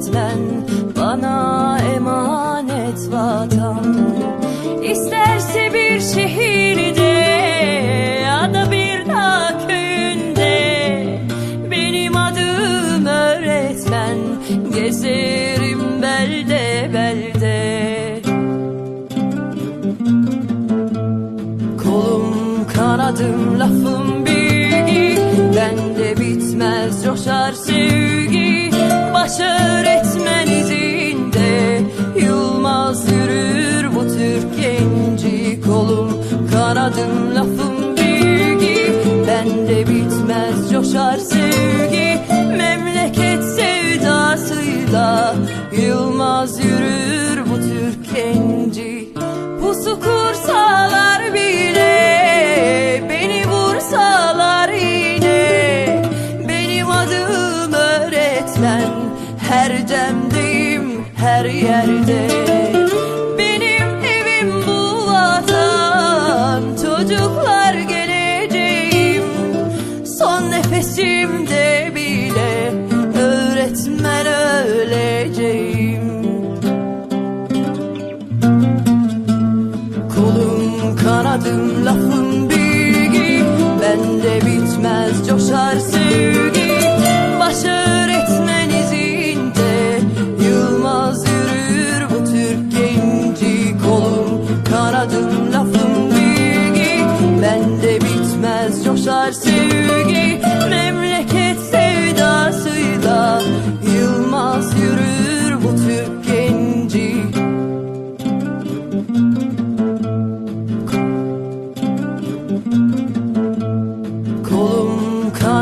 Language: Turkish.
öğretmen bana emanet vatan. İsterse bir şehirde ya da bir dağ köyünde Benim adım öğretmen gezerim belde belde. Kolum kanadım lafım kanadım lafım bilgi Bende bitmez coşar sevgi. Memleket sevdasıyla Yılmaz yürür bu Türk genci Pusu kursalar bile Beni vursalar yine. Benim adım öğretmen Her demdeyim her yerde Kolum kanadım lafım bilgi Bende bitmez coşar sevgi. Baş öğretmen izinde Yılmaz yürür bu Türk genci Kolum. Kanadım lafım bilgi Bende bitmez coşar sevgi. Memleket